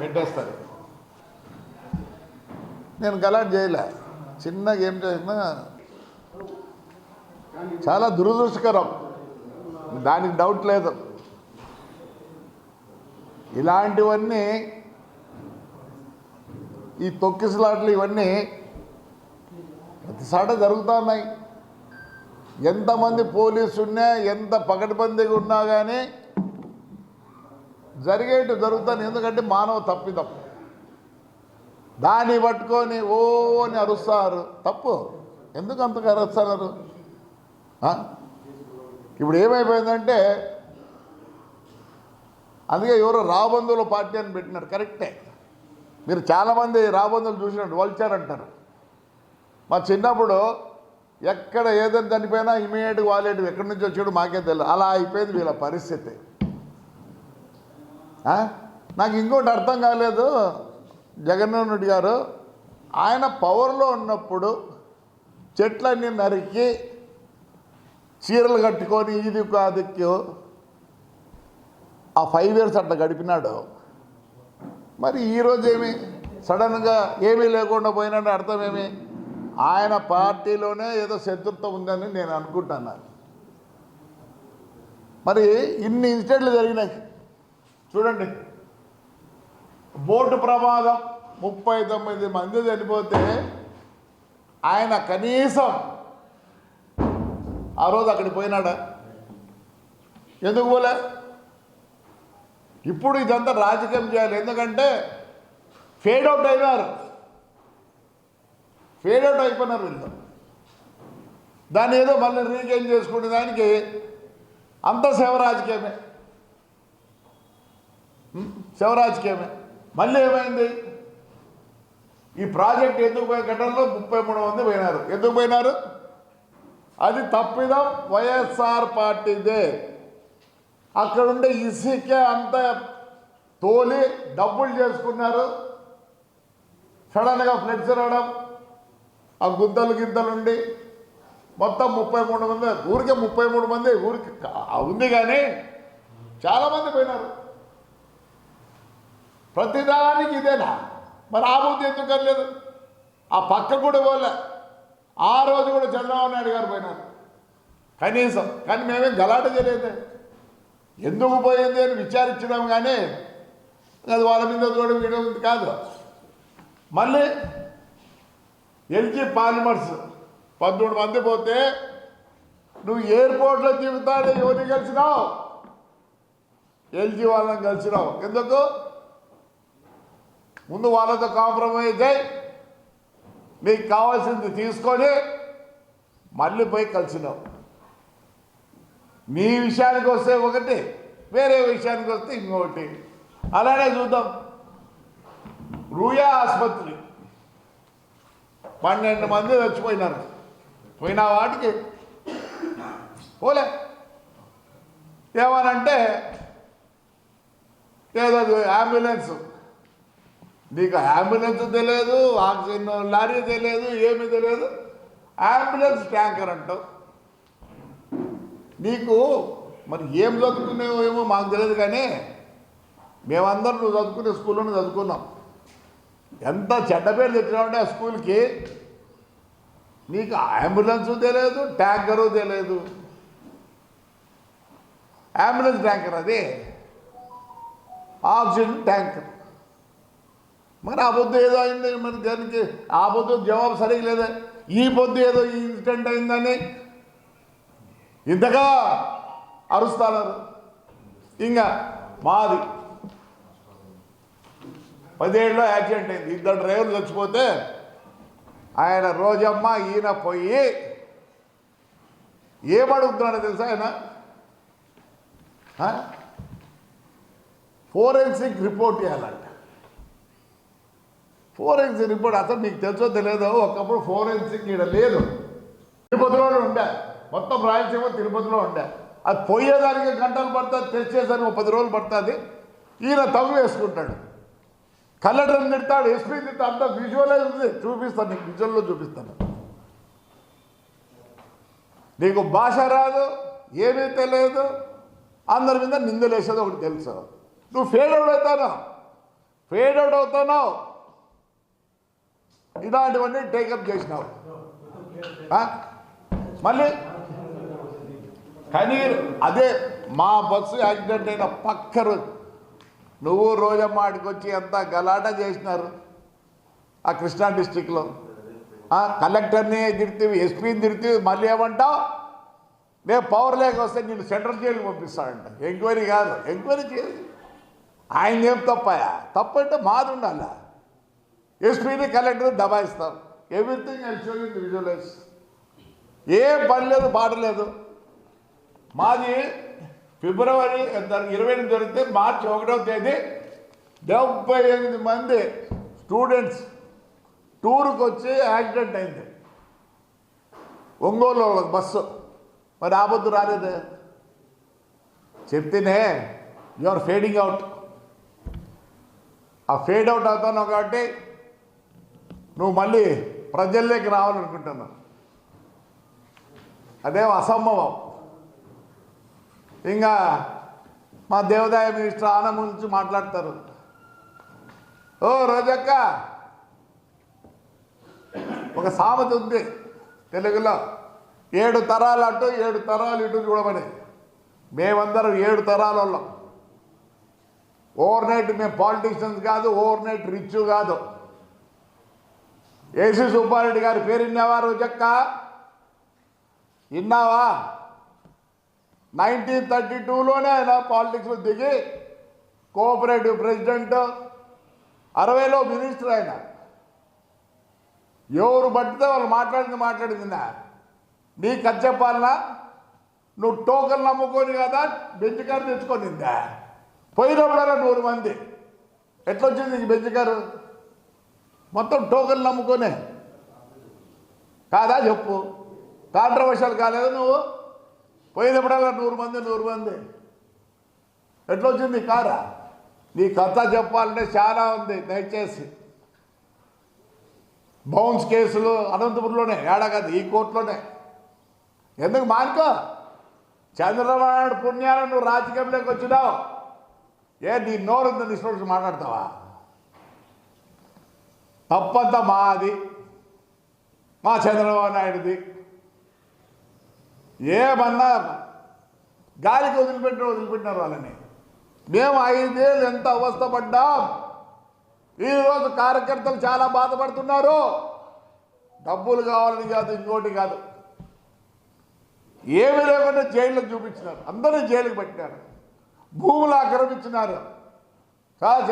పెట్టేస్తారు. నేను గలాట్ చేయలే. చిన్నగా ఏం చేసినా చాలా దురదృష్టకరం. దానికి డౌట్ లేదు. ఇలాంటివన్నీ ఈ తొక్కిసలాట్లు ఇవన్నీ ప్రతిసాట జరుగుతూ ఉన్నాయి. ఎంతమంది పోలీసు ఉన్నా ఎంత పకడ్బందీగా ఉన్నా కానీ జరిగేటి జరుగుతాను. ఎందుకంటే మానవ తప్పిదం. దాన్ని పట్టుకొని ఓ అని అరుస్తారు. తప్పు. ఎందుకు అంతగా అరుస్తున్నారు? ఇప్పుడు ఏమైపోయిందంటే అందుకే ఎవరో రాబందుల పార్టీ అని పెట్టినారు. కరెక్టే. మీరు చాలామంది రాబందులు చూసినట్టు వల్చారంటారు. మా చిన్నప్పుడు ఎక్కడ ఏదైనా చనిపోయినా ఇమీడియట్గా వాలేడు ఎక్కడి నుంచి వచ్చాడు మాకే తెలియదు అలా అయిపోయింది వీళ్ళ పరిస్థితి. నాకు ఇంకోటి అర్థం కాలేదు. జగన్మోహన్ రెడ్డి గారు ఆయన పవర్లో ఉన్నప్పుడు చెట్లన్నీ నరికి చీరలు కట్టుకొని ఇది కాదిక్కు ఆ ఫైవ్ ఇయర్స్ అట్లా గడిపినాడు. మరి ఈరోజు ఏమి సడన్గా ఏమీ లేకుండా పోయినాడు అర్థం ఏమి? ఆయన పార్టీలోనే ఏదో శత్రుత్వం ఉందని నేను అనుకుంటున్నాను మరి ఇన్ని ఇన్సిడెంట్లు జరిగినాయి. చూడండి. బోటు ప్రమాదం ముప్పై తొమ్మిది మంది చనిపోతే ఆయన కనీసం ఆ రోజు అక్కడికి పోయినాడా? ఎందుకు పోలే? ఇప్పుడు ఇదంతా రాజకీయం చేయాలి. ఎందుకంటే ఫేడ్ అవుట్ అయినారు. ఫేడ్ అవుట్ అయిపోయినారు వీళ్ళు. దాన్ని ఏదో మళ్ళీ రీగైన్ చేసుకునే దానికి అంత సేవ రాజకీయమే రాజకీయమే మళ్ళీ ఏమైంది? ఈ ప్రాజెక్ట్ ఎందుకు పోయే ఘటనలో ముప్పై మూడు మంది పోయినారు. ఎందుకు పోయినారు? అది తప్పిదం వైఎస్ఆర్ పార్టీదే. అక్కడుండే ఇసుకే అంత తోలి డబ్బులు చేసుకున్నారు. సడన్గా ఫ్లెక్స్ రావడం ఆ గుంతలు గింతలు ఉండి మొత్తం ముప్పై మూడు మంది ఊరికే ముప్పై మూడు మంది ఊరికి ఉంది కానీ చాలామంది పోయినారు. ప్రతిదానికి ఇదేనా? మరి ఆ బుద్ధి ఎందుకు కలలేదు ఆ పక్క కూడా పోలే. ఆ రోజు కూడా చంద్రబాబు నాయుడు గారు పోయినారు. కనీసం కానీ మేమేం గలాట చేయలేదు. ఎందుకు పోయింది అని విచారించడం కానీ అది వాళ్ళ మీద కూడా వీడియో ఉంది కాదు. మళ్ళీ ఎల్జీ పాలిమర్స్. పదమూడు మంది పోతే నువ్వు ఎయిర్పోర్ట్లో దిగుతానే ఎవరిని కలిసినావు? ఎల్జీ వాళ్ళని కలిసినావు. ఎందుకు? ముందు వాళ్ళతో కాంప్రమైజ్ అయ్యి నీకు కావాల్సింది తీసుకొని మళ్ళీ పోయి కలిసినావు. నీ విషయానికి వస్తే ఒకటి వేరే విషయానికి వస్తే ఇంకొకటి. అలానే చూద్దాం. రూయా ఆసుపత్రి. పన్నెండు మంది చచ్చిపోయినారు. పోయిన వాటికి పోలే. ఏమనంటే ఏదో అంబులెన్స్. నీకు అంబులెన్స్ తెలియదు ఆక్సిజన్ లారీ తెలియదు ఏమీ తెలియదు. అంబులెన్స్ ట్యాంకర్ అంటావు. నీకు మరి ఏం చదువుకునేవో ఏమో మాకు తెలియదు కానీ మేమందరం నువ్వు చదువుకునే స్కూల్లోనే చదువుకున్నాం. ఎంత చెడ్డ పేరు తెచ్చినామంటే ఆ స్కూల్కి? నీకు అంబులెన్స్ తెలియదు ట్యాంకరు తెలియదు అంబులెన్స్ ట్యాంకర్ అది. Oxygen tanker. మరి ఆ పొద్దు ఏదో అయింది మరి దానికి ఆ పొద్దు జవాబు సరిగ్గా లేదా? ఈ పొద్దు ఏదో ఇన్సిడెంట్ అయిందని ఇంతగా అరుస్తారు ఇంకా మాది పదేళ్ళలో యాక్సిడెంట్ అయింది. ఇద్దరు డ్రైవర్లు చచ్చిపోతే ఆయన రోజమ్మ ఈయన పోయి ఏమడుగుతున్నాడో తెలుసా ఆయన? ఫోరెన్సిక్ రిపోర్ట్ ఇవ్వాలంట. ఫోరెన్సిక్ రిపోర్ట్ అసలు మీకు తెలుసో తెలియదో ఒకప్పుడు ఫోరెన్సిక్ ఇక్కడ లేదు. తిరుపతిలోనే ఉండే. మొత్తం రాయలసీమ తిరుపతిలో ఉండే. అది పోయేదానికి గంటలు పడుతుంది తెచ్చేదానికి ఒక పది రోజులు పడుతుంది. ఈయన తగు వేసుకుంటాడు కలెక్టర్ని తిడతాడు ఎస్పీ తిట్టా అంత విజువలే ఉంది. చూపిస్తాను నీకు విజువల్లో చూపిస్తాను. నీకు భాష రాదు ఏమీ తెలియదు అందరి మీద నిందలేసేది ఒకటి తెలుసు. నువ్వు ఫెయిల్ అవుట్ అవుతావు ఫెయిల్ అవుట్ అవుతున్నావు. ఇలాంటివన్నీ టేకప్ చేసినావు. మళ్ళీ? కానీ అదే మా బస్సు యాక్సిడెంట్ అయిన పక్క రోజు నువ్వు రోజమ్మ ఆడికి వచ్చి ఎంత గలాట చేసినారు? ఆ కృష్ణా డిస్టిక్లో. కలెక్టర్ని తిడితే ఎస్పీని తిడితే మళ్ళీ ఏమంటావు? నేను పవర్ లేక వస్తే నేను సెంట్రల్ జైలు పంపిస్తాడంట. ఎంక్వైరీ కాదు. ఎంక్వైరీ చేయాలి ఆయన ఏం తప్పాయా? తప్పంటే మాది ఉండాలి. ఎస్పీని collector దబాయిస్తారు everything I show you visualise. ఏ పని లేదు పాట లేదు. మాది ఫిబ్రవరి ఇరవై ఎనిమిది జరిగితే మార్చి ఒకటో తేదీ డెబ్బై ఎనిమిది మంది స్టూడెంట్స్ టూర్కి వచ్చి యాక్సిడెంట్ అయింది. ఒంగోలు వాళ్ళకి బస్సు. మరి ఆపద్దు రాలేదు? చెప్తేనే యు ఆర్ ఫేడింగ్ అవుట్ ఆ ఫేడ్ అవుట్ అవుతున్నావు కాబట్టి నువ్వు మళ్ళీ ప్రజల్లోకి రావాలనుకుంటున్నావు. అదేం అసంభవం. ఇంకా మా దేవాదాయ మినిస్టర్ ఆనంద్ గురించి మాట్లాడతారు. ఓ రోజక్క ఒక సామెత ఉంది తెలుగులో ఏడు తరాలు అంటూ ఏడు తరాలు ఇటు చూడమని. మేమందరం ఏడు తరాల వాళ్ళం. ఓవర్ నైట్ మేము పాలిటీషియన్స్ కాదు ఓవర్ నైట్ రిచ్ కాదు. ఏసీ సుబ్బారెడ్డి గారి పేరు విన్నావా రోజక్క? విన్నావా? నైన్టీన్ థర్టీ టూలోనే ఆయన పాలిటిక్స్లో దిగి కోఆపరేటివ్ ప్రెసిడెంట్ అరవైలో మినిస్టర్ ఆయన ఎవరు పట్టితే వాళ్ళు మాట్లాడింది మాట్లాడింది నా నీకు కథ చెప్పాలనా నువ్వు టోకన్ నమ్ముకొని కదా బెంచ్ కారు తెచ్చుకొనిందా పోయినప్పుడల్లా నూరు మంది. ఎట్లొచ్చింది నీకు బెంచ్ కారు? మొత్తం టోకన్ నమ్ముకొనే. కాదా చెప్పు. కాంట్రవర్షియల్ కాలేదు నువ్వు? పోయినప్పుడల్లా నూరు మంది నూరు మంది. ఎట్లా వచ్చింది కారా? నీ కథ చెప్పాలంటే చాలా ఉంది దయచేసి. బౌన్స్ కేసులు అనంతపురంలోనే ఏడా కాదు ఈ కోర్టులోనే. ఎందుకు మానుకో చంద్రబాబు నాయుడు పుణ్యాన నువ్వు రాజకీయంలోకి వచ్చినావు. ఏ నీ నోరు ఉందని మాట్లాడతావా? తప్పంతా మాది మా చంద్రబాబు నాయుడుది. ఏమన్నా గాలికి వదిలిపెట్టిన వదిలిపెట్టినారు వాళ్ళని. మేము ఐదేళ్ళు ఎంత అవస్థపడ్డాం? ఈరోజు కార్యకర్తలు చాలా బాధపడుతున్నారు. డబ్బులు కావాలని కాదు ఇంకోటి కాదు. ఏమి లేకుండా జైళ్ళకు చూపించినారు. అందరూ జైలుకి పెట్టినారు. భూములు ఆక్రమించినారు.